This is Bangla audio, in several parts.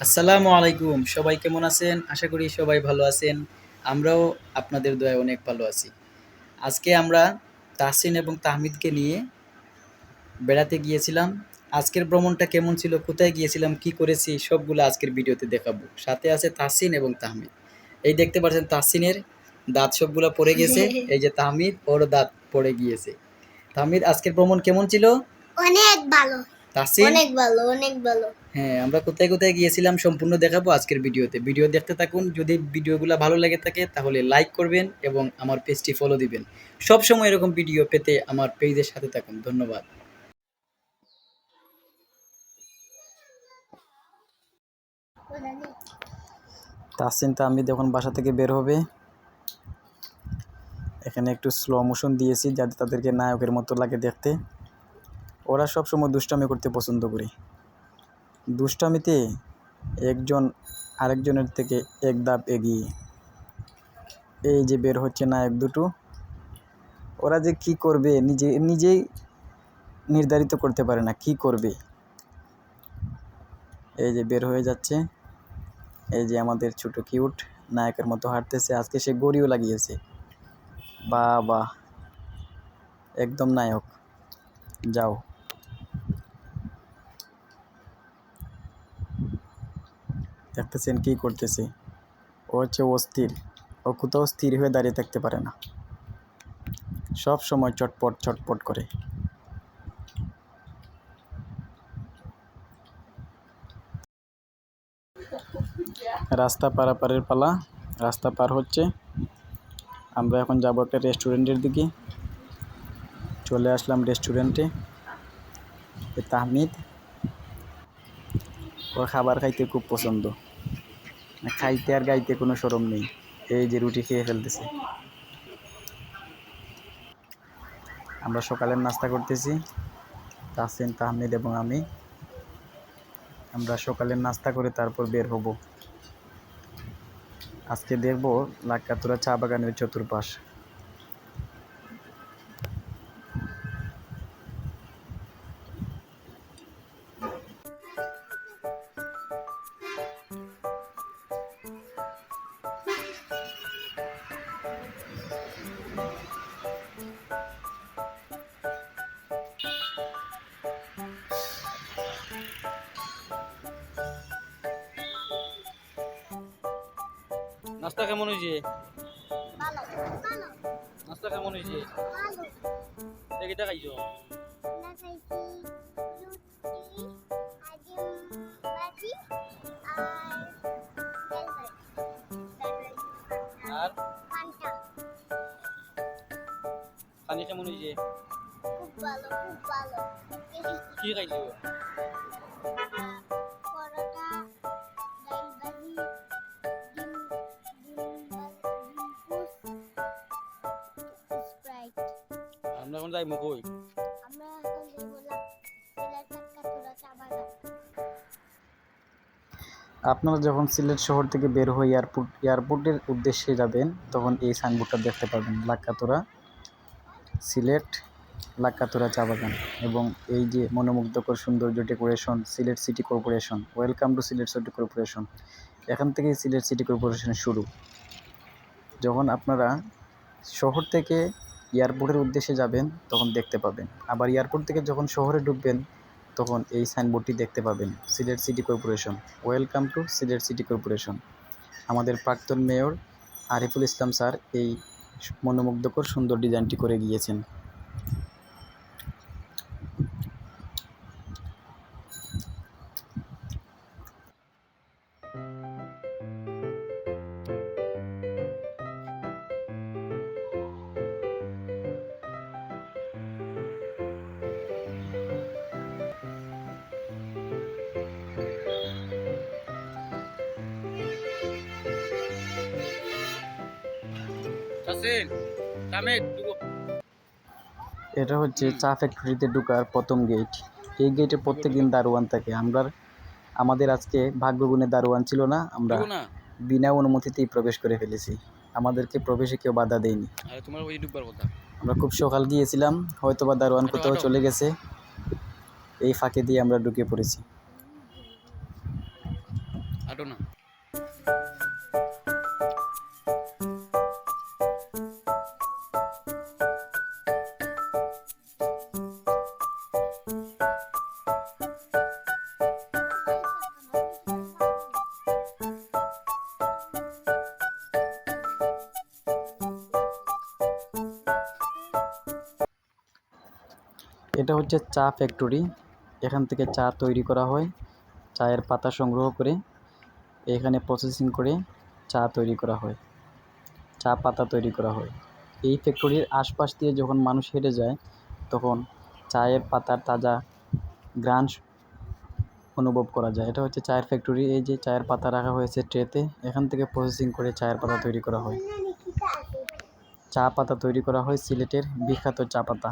আসসালামু আলাইকুম। সবাই কেমন আছেন? আশা করি সবাই ভালো আছেন। আমরাও আপনাদের দয়ায় অনেক ভালো আছি। আজকে আমরা তাহসিন এবং তাহমিদকে নিয়ে বেড়াতে গিয়েছিলাম। আজকের ভ্রমণটা কেমন ছিল? কোথায় গিয়েছিলাম? কি করেছি? সবগুলো আজকের ভিডিওতে দেখাবো। সাথে আছে তাহসিন এবং তাহমিদ। এই দেখতে পাচ্ছেন তাহসিনের দাঁত সবগুলো পড়ে গেছে। এই যে তাহমিদ ওর দাঁত পড়ে গিয়েছে। তাহমিদ আজকের ভ্রমণ কেমন ছিল? অনেক ভালো। তাহসিন অনেক ভালো অনেক ভালো। হ্যাঁ আমরা কোথায় কোথায় গিয়েছিলাম সম্পূর্ণ দেখাবো আজকের ভিডিওতে। ভিডিও দেখতে থাকুন যদি ভিডিওগুলো ভালো লেগে থাকে তাহলে লাইক করবেন এবং আমার পেজটি ফলো দিবেন। সব সময় এরকম ভিডিও পেতে আমার পেজের সাথে থাকুন। ধন্যবাদ। তাসিন আমি যখন বাসা থেকে বের হবে। এখানে একটু স্লো মোশন দিয়েছি যাতে তাদেরকে নায়কের মতো লাগে দেখতে। ওরা সবসময় দুষ্টামি করতে পছন্দ করে। দুষ্টামিতে একজন আরেকজনের থেকে এক ধাপ এগিয়ে। এই যে বের হচ্ছে নায়ক দুটো। ওরা যে কি করবে, নিজে, নিজেই নির্ধারিত করতে পারে না কি করবে। এই যে বের হয়ে যাচ্ছে। এই যে আমাদের ছোট কিউট নায়কের মতো হাঁটতেছে। আজকে সে গড়িও লাগিয়েছে। বা বা একদম নায়ক। যাও। দেখতেছেন কী করতেছে? ও হচ্ছে অস্থির। ও কোথাও স্থির হয়ে দাঁড়িয়ে থাকতে পারে না। সব সময় চটপট চটপট করে। রাস্তা পারাপারের পালা। রাস্তা পার হচ্ছে। আমরা এখন যাব একটা রেস্টুরেন্টের দিকে। চলে আসলাম রেস্টুরেন্টে। তাহমিদ। ওর খাবার খাইতে খুব পছন্দ। খাইতে আর গাইতে কোনো সরম নেই। এই যে রুটি খেয়ে ফেলতেছে। আমরা সকালের নাস্তা করতেছি। তাসিন তাহমিদ এবং আমি। আমরা সকালের নাস্তা করে তারপর বের হব। আজকে দেখব লাক্কাতুরা চা বাগানের চতুর্পাশ। নাস্তা কেমন হয়েছে? ভালো ভালো। নাস্তা কেমন হয়েছে? ভালো। দেখিটা খাইছো? না খাইছি রুটি আদিম ভাজি আর তেল ভাজি আর? পান্তা। পানি কেমন হয়েছে? খুব ভালো খুব ভালো। কি খাইছো? এখন যাই মুখই আমরা এখন বললাম আপনারা যখন সিলেট শহর থেকে বের হয়ে এয়ারপোর্ট এয়ারপোর্টের উদ্দেশ্যে যাবেন তখন এই সাইনবোর্ডটা দেখতে পাবেন লাক্কাতুরা সিলেট লাক্কাতুরা চা বাগান এবং এই যে মনোমুগ্ধকর সৌন্দর্য decoration Sylhet city corporation welcome to Sylhet city corporation. এখান থেকেই সিলেট সিটি কর্পোরেশন শুরু। যখন আপনারা শহর থেকে এয়ারপোর্টের উদ্দেশ্যে যাবেন, তখন দেখতে পাবেন। আবার এয়ারপোর্ট থেকে যখন শহরে ঢুকবেন, তখন এই সাইনবোর্ডটি দেখতে পাবেন, Sylhet city corporation. Welcome to Sylhet city corporation. আমাদের প্রাক্তন মেয়র আরিফুল ইসলাম স্যার এই মনোমুগ্ধকর সুন্দর ডিজাইনটি করে গিয়েছেন। এটা হচ্ছে চা ফ্যাক্টরিতে ঢুকার প্রথম গেট এই গেটে প্রত্যেকদিন দারোয়ান থাকে। আমরা আমাদের আজকে ভাগ্যগুণে দারোয়ান ছিল না আমরা বিনা অনুমতিতেই প্রবেশ করে ফেলেছি। আমাদেরকে প্রবেশে কেউ বাধা দেয়নি। তোমার ওই ডুববার কথা। আমরা খুব সকাল গিয়েছিলাম হয়তো বা দারোয়ান কোথাও চলে গেছে। এই ফাঁকে দিয়ে আমরা ঢুকে পড়েছি। না। এটা হচ্ছে চা ফ্যাক্টরি এখান থেকে চা তৈরি করা হয়। চায়ের পাতা সংগ্রহ করে এখানে প্রসেসিং করে চা তৈরি করা হয়। চা পাতা তৈরি করা হয়। এই ফ্যাক্টরির আশপাশ দিয়ে যখন মানুষ হেঁটে যায়, তখন চায়ের পাতার তাজা গ্রান অনুভব করা যায়। এটা হচ্ছে চায়ের ফ্যাক্টরি এই যে চায়ের পাতা রাখা হয়েছে ট্রেতে এখান থেকে প্রসেসিং করে চায়ের পাতা তৈরি করা হয়। চা পাতা তৈরি করা হয় সিলেটের বিখ্যাত চা পাতা।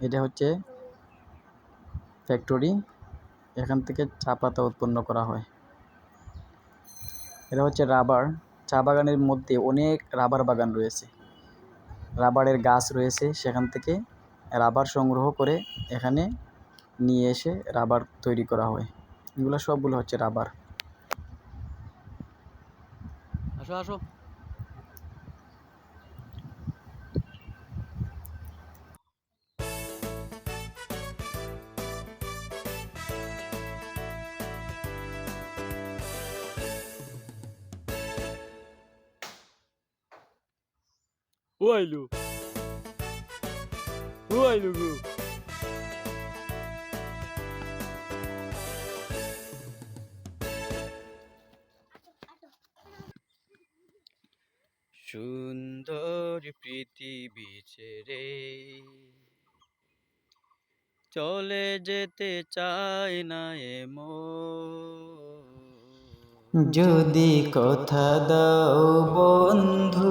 এটা হচ্ছে ফ্যাক্টরি এখান থেকে চা পাতা উৎপন্ন করা হয়। এটা হচ্ছে রাবার চা বাগানের মধ্যে অনেক রাবার বাগান রয়েছে। রাবারের গাছ রয়েছে সেখান থেকে রাবার সংগ্রহ করে এখানে নিয়ে এসে রাবার তৈরি করা হয়। এগুলো সবগুলো হচ্ছে রাবার আসো আসো। ও আইলো ও আইলো গো সুন্দর পৃথিবী ছেড়ে চলে যেতে চাই না এম যদি কথা দাও বন্ধু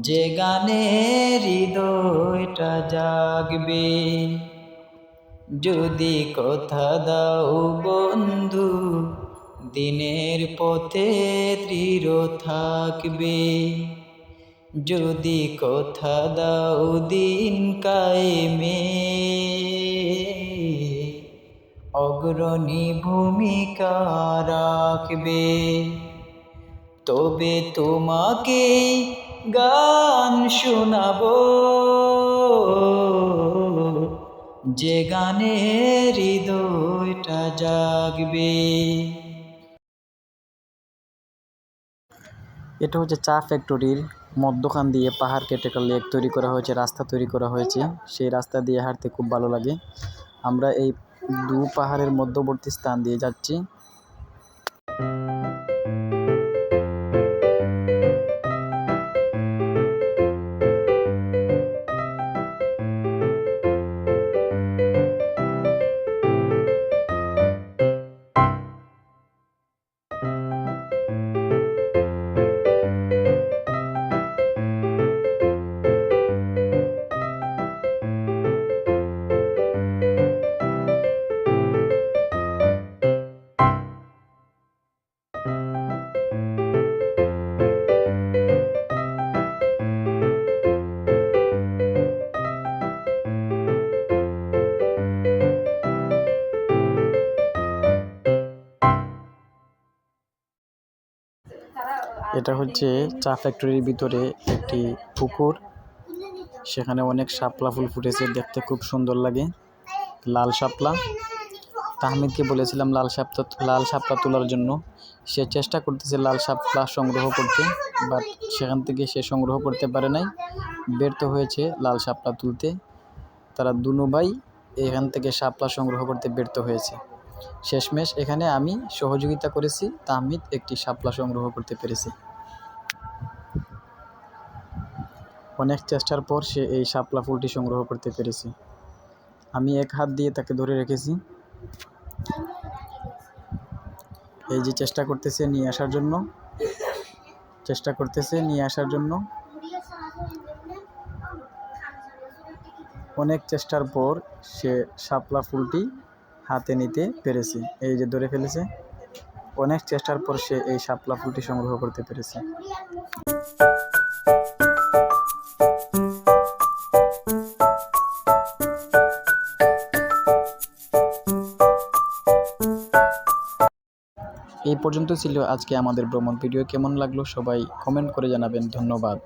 যে গানে হৃদয়টা জাগবে। যদি কথা দাও বন্ধু, দিনের পথে দৃঢ় থাকবে। যদি কথা দাও দিন কায়েমে, অগ্রণী ভূমিকা রাখবে। তবে তোমাকে গান শোনাবো। যে গানে হৃদয়টা জাগবে। এটা হচ্ছে চা ফ্যাক্টরির মধ্যখান দিয়ে পাহাড় কেটে লেক তৈরি করা হয়েছে, রাস্তা তৈরি করা হয়েছে। সেই রাস্তা দিয়ে হাঁটতে খুব ভালো লাগে। আমরা এই দু পাহাড়ের মধ্যবর্তী স্থান দিয়ে যাচ্ছি। এটা হচ্ছে চা ফ্যাক্টরির ভিতরে একটি পুকুর। সেখানে অনেক শাপলা ফুল ফুটেছে, দেখতে খুব সুন্দর লাগে। লাল শাপলা। তাহমিদকে বলেছিলাম লাল শাপলা লাল শাপলা তোলার জন্য। সে চেষ্টা করতেছে লাল শাপলা সংগ্রহ করতে বাট সেখান থেকে সে সংগ্রহ করতে পারে নাই। ব্যর্থ হয়েছে লাল শাপলা তুলতে। তারা দুনো ভাই এখান থেকে শাপলা সংগ্রহ করতে ব্যর্থ হয়েছে। শেষমেশ এখানে আমি সহযোগিতা করেছি, তাহমিদ একটি শাপলা সংগ্রহ করতে পেরেছে। অনেক চেষ্টার পর সে এই শাপলা ফুলটি সংগ্রহ করতে পেরেছে। আমি এক হাত দিয়ে তাকে ধরে রেখেছি। এই যে চেষ্টা করতেছে নিয়ে আসার জন্য। চেষ্টা করতেছে নিয়ে আসার জন্য। অনেক চেষ্টার পর সে শাপলা ফুলটি হাতে নিতে পেরেছে। এই যে ধরে ফেলেছে। অনেক চেষ্টার পর সে এই শাপলা ফুলটি সংগ্রহ করতে পেরেছে। এই পর্যন্ত ছিল আজকে আমাদের ভ্রমণ ভিডিও। কেমন লাগল সবাই কমেন্ট করে জানাবেন। ধন্যবাদ।